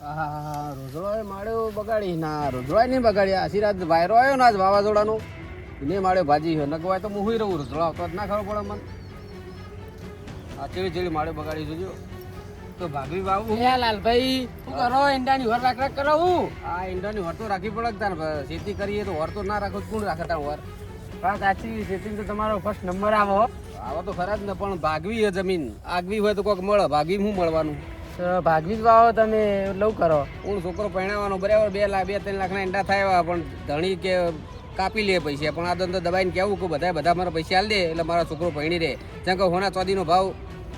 રોજડોએ માળ્યો બગાડી. ના રોજડોએ નહીં બગાડ્યા આશીર્વાદ વાયરો આવ્યો ને આજ વાવાઝોડાનો. એને માળ્યો ભાજી છે નકવાય તો હું હુઈ રહું રોજડો આવતો જ ના ખબર પડે મને. આ ચેવી ચેવી માળ્યો બગાડી જોજો તો ભાગવી વાવું. હે લાલભાઈ શું કરો? ઈંડાની વર રાખ રાખ કરો હું. આ ઈંડાની હોર તો રાખવી પડે તાર. ખેતી કરીએ તો હોર તો ના રાખો કોણ રાખે તાર હોર? પણ સાચી ખેતી તો તમારો ફર્સ્ટ નંબર આવો. આવા તો ખરા જ ને પણ ભાગવી છે જમીન. આગવી હોય તો કોઈક મળે. ભાગવી શું મળવાનું? ભાગવી જ વાવો તમે લવ કરો. હું છોકરો પરણાવવાનો? બરાબર બે લાખ બે ત્રણ લાખના ઈંડા થાય પણ ધણી કે કાપી લે પૈસા. પણ આ તો દબાઈને કેવું કે બધા બધા મારા પૈસા આલ દે એટલે મારા છોકરો ભણી રહે. જેમ કે હોના ચોદીનો ભાવ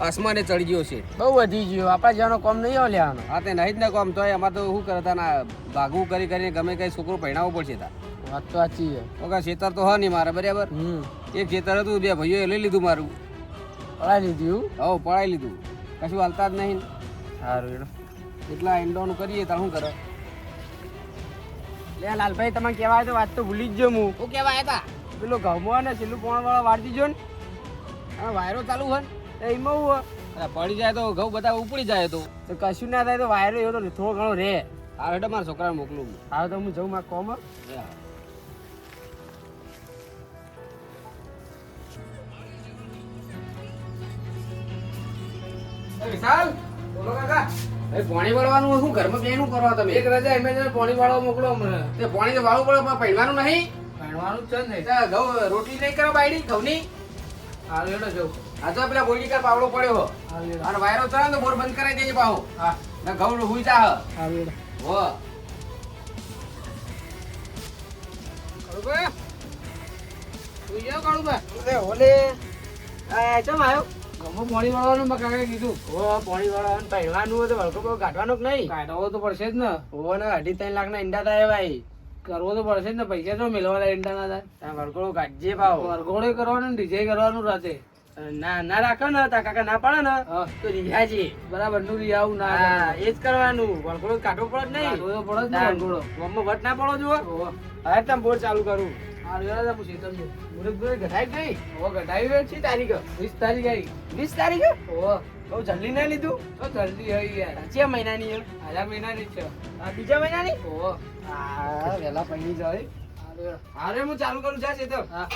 આસમાને ચડી ગયો છે. બહુ વધી ગયો. આપણા જેવાનો કોમ નહીં આવે લેવાનો. હા તે નહીં જ ને કોમ તો અમારે તો શું કરતા ના ભાગવું કરી કરીને ગમે કઈ છોકરો પરણાવવો પડશે તા વાત તો સાચી છે. ઓકે ખેતર તો હા નહીં મારે બરાબર? એક ખેતર હતું બે ભાઈઓએ લઈ લીધું મારું. પડાવી લીધું હવ પડાવી લીધું. કશું હાલતા જ નહીં. સારું એનો એટલા ઈંડોનું કરીએ તાર શું કરે? લે લાલભાઈ તમે કહેવાય તો વાત તો ભૂલી જ ગયો હું. હું કહેવાય હતા પેલો ઘઉંમાં ને છેલ્લું પોણ વાળા વાળતી જો ને. આ વાયરો ચાલુ હોય ને? એમાં હું હોય. અરે પડી જાય તો ઘઉં બધા ઉપડી જાય તો. તો કશું ના થાય તો વાયરો એવો તો થોડો ઘણો રે આ એટલે મારા છોકરાને મોકલું હા. તો હું જઉં મારા કોમ એ વિશાલ? બોલો કાકા. એ પાણી વાળવાનું શું ઘરમાં બેનું કરવા તમે? એક રજા એમ પાણી વાળો મોકલો હમણાં તે પાણી તો વાળવું પડે પણ પહેરવાનું નહીં? જ છે ને. તે ઘઉં રોટલી નહીં કરો બાયડી ઘઉંની હાલ લેડો જવું આ તો પેલા બોલીકાર પાવડો પડ્યો હો. અને વાયરો ચડે ને તો બોર બંધ કરાવી દેજે પાહો. હા. ને ઘઉં હુઈ જા હાલ હેડો. હો. કળુબા કળુબા ઓલે આ ચમ આવ્યો પાણી વાળવાનું મેં કાકા કીધું. ઓ પાણી વાળવાનું પહેરવાનું હોય તો વળકો કાઢવાનો કે નહીં? કાઢવો તો પડશે જ ને. ઓ ને અઢી ત્રણ લાખ ના ઈંડા થાય ભાઈ. કરવો તો પડશે જ ને. પૈસા તો મેળવાના ઈંડા ના થાય વળગોળો કાઢજે ભાવ. વરઘોડે કરવાનું ડીજે કરવાનું રાતે. ના ના રાખો ને તા કાકા ના પાડે ને. તો રિયાજી બરાબરનું રિહાવું ના એ જ કરવાનું. વરઘોડો કાઢવો પડે નહીં. કાઢવો પડો ને વરઘોડો મમ્મો વટ ના પડો જુઓ. હવે તમે બોર ચાલુ કરું. હાલ રેડા હું પૂછી તમને. મુરત બોર ગઢાઈ ગઈ ઓ ગઢાઈ ગઈ છે તારીખ. વીસ તારીખ આવી. વીસ તારીખ? ઓ બહુ જલ્દી ના લીધું? તો જલ્દી હોય યાર. છે મહિનાની આલા મહિનાની છે. આ બીજા મહિનાની? ઓ હા વેલા પૈણી જાય. હારે હું ચાલુ કરું જા છે તો હા.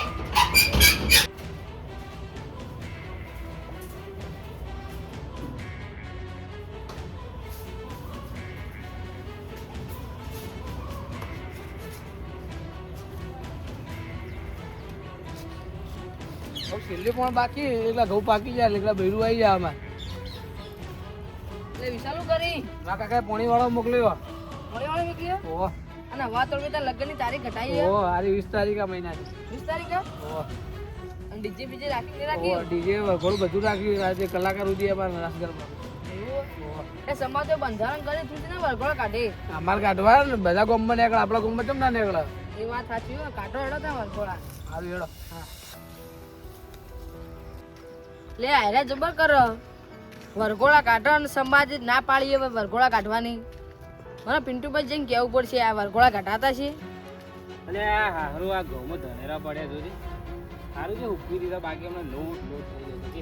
છેલ્લે પણ બાકી એટલા ઘઉં પાકી જાય એટલે ભેરું આવી જાય અમારે એટલે વિશાલ કરી. ના કાકા પોણી વાળો મોકલ્યો. મોડી વાળો મોકલ્યો? ઓહો. અને હવા બેટા લગ્નની તારીખ ઘટાઈ ઓહો આરી વીસ તારીખ આ મહિનાની. વીસ તારીખ ઓહો. અને ડીજે બીજે રાખી રાખી? ઓહો ડીજે ઘણું બધું રાખ્યું. આજે કલાકાર ઉધી અમારે એવું? એ સમાજો બંધારણ કરી તું ને વરઘોડા કાઢે. અમારે કાઢવા ને બધા ગામમાં નીકળે આપણા ગામમાં કેમ ના નીકળે? એ વાત સાચી કાઢો હેડો ત્યાં વરઘોડા. હારું હેડો. હા. લે આયરા જબર કરો. વરઘોડા કાઢો અને સમાજ ના પાડી હવે વરઘોડા કાઢવાની. મને પિન્ટુભાઈ જઈને કેવું પડશે આ વરઘોડા કાઢાતા છે. અને આ હારું આ ઘઉંમાં ધનેરા પડ્યા જોજે. સારું છે ઉપકી દીધા બાકી અમને લોટ લોટ થઈ જશે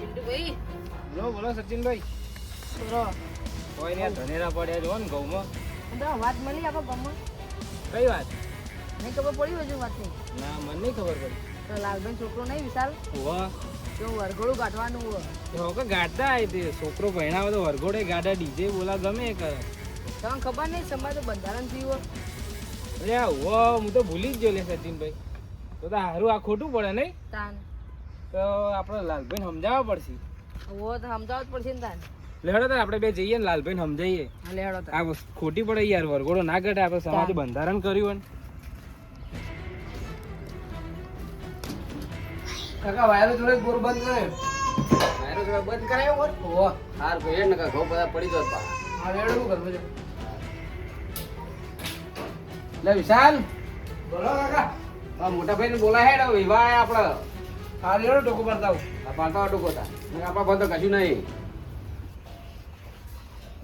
પિન્ટુભાઈ? બોલો બોલો સચિનભાઈ. બોલો. કોઈ ને ધનેરા પડ્યા જો ને ઘઉંમાં. તો વાત મળી આપણે ગમમાં કઈ વાત? નહીં ખબર પડી હજુ વાત નહીં ના મને નહીં ખબર પડી. લાલભાઈ છોકરો નહીં વિશાલ? વાહ તો વરઘોડું કાઢવાનું હોય. તો કે ગાડા આવી તે છોકરો ભણાવે તો વરઘોડે ગાડા ડીજે બોલા ગમે કરે. તમને ખબર નહીં સમાજ બંધારણ થયું હોય. અરે ઓ હું તો ભૂલી જ ગયો લે સચિનભાઈ. તો તો હારું આ ખોટું પડે નહીં? તાન. તો આપણે લાલભાઈ સમજાવવા પડશે. ઓ તો સમજાવવા જ પડશે ને તાન. લેડો તો આપણે બે જઈએ ને લાલભાઈને સમજાઈએ. હા લેવડો આ ખોટી પડે યાર વરઘોડો ના ઘટે આપણે સમાજ બંધારણ કર્યું ને. કાકા વાયરો જોડે ગોર બંધ કરે. વાયરો થોડો બંધ કરાયો બોર ઓ હાર ભાઈ ને ઘઉં બધા પડી જાય પા આ લેડો શું કરવું છે? લે વિશાલ. બોલો કાકા. આ મોટા ભાઈ ને બોલાય હેડો વિવાહ આયા આપડે. આ લેડો ટોકો પડતા આ પાલતા ટૂંકો હતા આપણા બંધ કશું નહીં.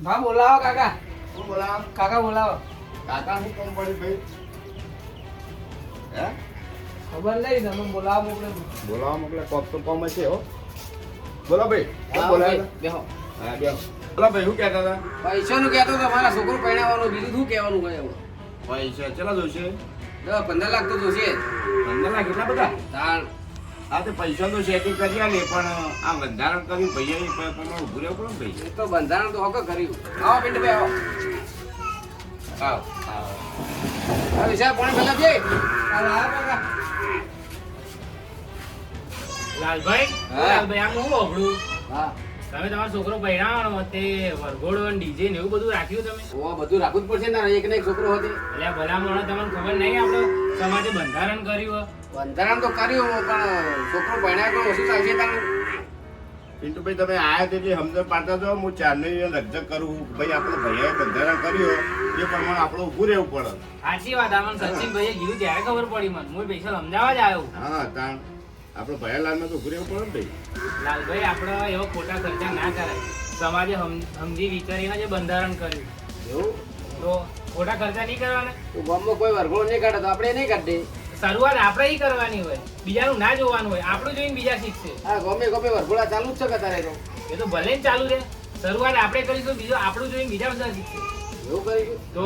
ભા બોલાવો કાકા. હું બોલાવ. કાકા બોલાવો. કાકા શું કોણ પડી ભાઈ? હે? ખબર નહીં તમે બોલાવો મોકલે બોલાવો મોકલે કોપ તો કોમ છે હો. બોલો ભાઈ હા, બોલાવે બેહો. હા, બેહો. બોલો ભાઈ શું કહેતા હતા? પૈસાનું કહેતો તો મારા છોકરો પહેણાવવાનો બીજું શું કહેવાનું હોય એવું પૈસા ચલા જોશે? દસ પંદર લાખ તો જોશે. પંદર લાખ એટલા બધા? તાણ હા તો પૈસા તો ચેકિંગ કરી આલે પણ આ બંધારણ કર્યું ભૈયા પ્રમાણે ઉભું રહેવું પડે ને ભાઈ. તો બંધારણ તો હક કર્યું. આવો પિંડ ભાઈ આવો. આવો આવો આ પાણી ભેગા છે લાલભાઈ લાલભાઈ આમ હું હોભળું હા. તમે તમારો છોકરો પહેરાવાનો તે વરઘોડો ડીજે ને એવું બધું રાખ્યું તમે? ઓ બધું રાખવું જ પડશે ને એક ને એક છોકરો હતો. એટલે આ તમને ખબર નહીં આપણો સમાજે બંધારણ કર્યું બંધારણ તો કર્યું પણ છોકરો ભણ્યા તો ઓછું થાય તાણ પિન્ટુભાઈ તમે આયા તેટલી સમજણ પાડતા જો હું ચારની લગજગ કરું. ભાઈ આપણે ભૈયાએ બંધારણ કર્યું. એ પ્રમાણે આપણે ઊભું રહેવું પડે. સાચી વાત આમાં સચિનભાઈએ કીધું ત્યારે ખબર પડી મને. હું પૈસા સમજાવવા જ આવ્યો. હા તાણ. આપણે ભૈયાલાલમાં તો ઊભું રહેવું પડે ને ભાઈ. લાલભાઈ આપણે એવો ખોટા ખર્ચા ના કરાય. સમાજે સમજી વિચારીને જે બંધારણ કર્યું. એવું? તો ખોટા ખર્ચા નહીં કરવાના? તો ગામમાં કોઈ વરઘોડો નહીં કાઢે તો આપણે નહીં કાઢીએ. શરૂઆત આપણે ઈ કરવાની હોય. બીજાનું ના જોવાનું હોય. આપણું જોઈને બીજા શીખશે. હા ગમે ગમે વરઘોડા ચાલુ જ છે કે તારે તો એ તો ભલે ને ચાલુ રહે. શરૂઆત આપણે કરીશું બીજું આપણું જોઈને બીજા બધા શીખશે. એવું કરીશું? તો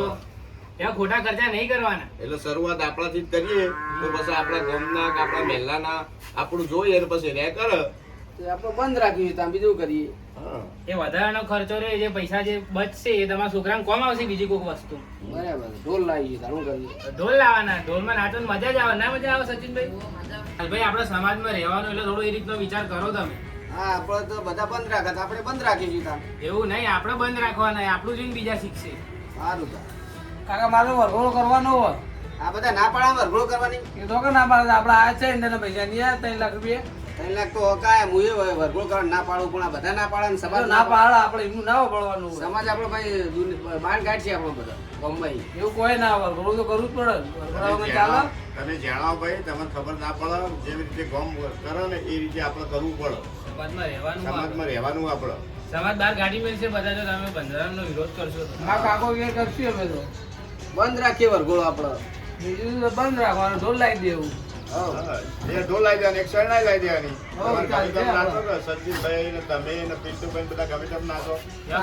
ત્યાં ખોટા ખર્ચા નહીં કરવાના. એટલે શરૂઆત આપણાથી જ કરીએ. તો પછી આપણા ગામના કે આપણા મહેલાના આપણું જોઈએ અને પછી રે કરે. આપણે બંધ રાખ્યું છે બીજું કરીએ? એ વધારાનો ખર્ચો રહે જે પૈસા જે બચશે એ તમારા છોકરાને કોમ આવશે બીજી કોઈક વસ્તુ? બરાબર ઢોલ લાવીએ તારું કરીએ? ઢોલ લાવવાના ઢોલમાં નાચવાની મજા જ આવે ના મજા આવે સચિનભાઈ? ભાઈ આપણા સમાજમાં રહેવાનું એટલે થોડો એ રીતનો વિચાર કરો તમે. હા આપણે તો બધા બંધ રાખે તો આપણે બંધ રાખીશું ત્યાં એવું નહીં આપણે બંધ રાખવાના આપણું જોઈને બીજા શીખશે. સારું તો. કાકા મારો વરઘોડો કરવાનો હોય. આ બધા ના પાડા વરઘોડો કરવાની? એ તો કે ના પાડે આપણે આ છે ને પૈસા નહીં ત્રણ લાખ રૂપિયા. ત્રણ લાખ તો કાય હું એ વરઘોડો કરવા ના પાડવું પણ આ બધા ના પાડે ને સમાજ ના પાડે આપણે એમનું ના પડવાનું સમાજ આપણો ભાઈ બહાર કાઢ છે આપણો બધા બોમ્બઈ એવું કોઈ ના વરઘોડું તો કરવું જ પડે. ચાલો. તમે ચાલે જણાવો- ભાઈ તમને ખબર ના પડે જેવી રીતે ગોમ કરો ને એ રીતે આપણે કરવું પડે. સમાજમાં રહેવાનું. સમાજમાં રહેવાનું આપણે. સમાજ બહાર ગાડી છે બધા જો તમે બંધારણનો વિરોધ કરશો. આ કાકો કે કરશું અમે તો. બંધ રાખીએ વરઘોડો આપણો. બીજું તો બંધ રાખવાનું ઢોલ લાવી દેવું. હઉ. હા, ઢોલ લાવી દેવાની એક શરણાઈ લાવી દેવાની. તેમ નાચો ને સચિનભાઈ ને તમે ને પિન્ટુભાઈ બધા ગમે તેમ નાચો. ના.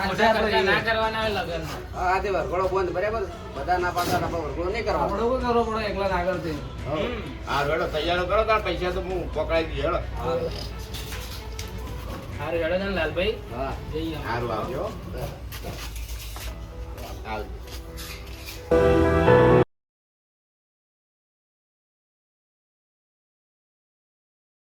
હા તે વરઘોડો બંધ બરાબર? બધા ના તો આપણે વરઘોડો નહીં કરવો પડે એકલા આગળથી હો. હા તૈયાર કરો તાર પૈસા તો હું પકડાઈ દઈએ હેડો હારું હેડો ને લાલભાઈ. હા. સારું આવજો. આવજો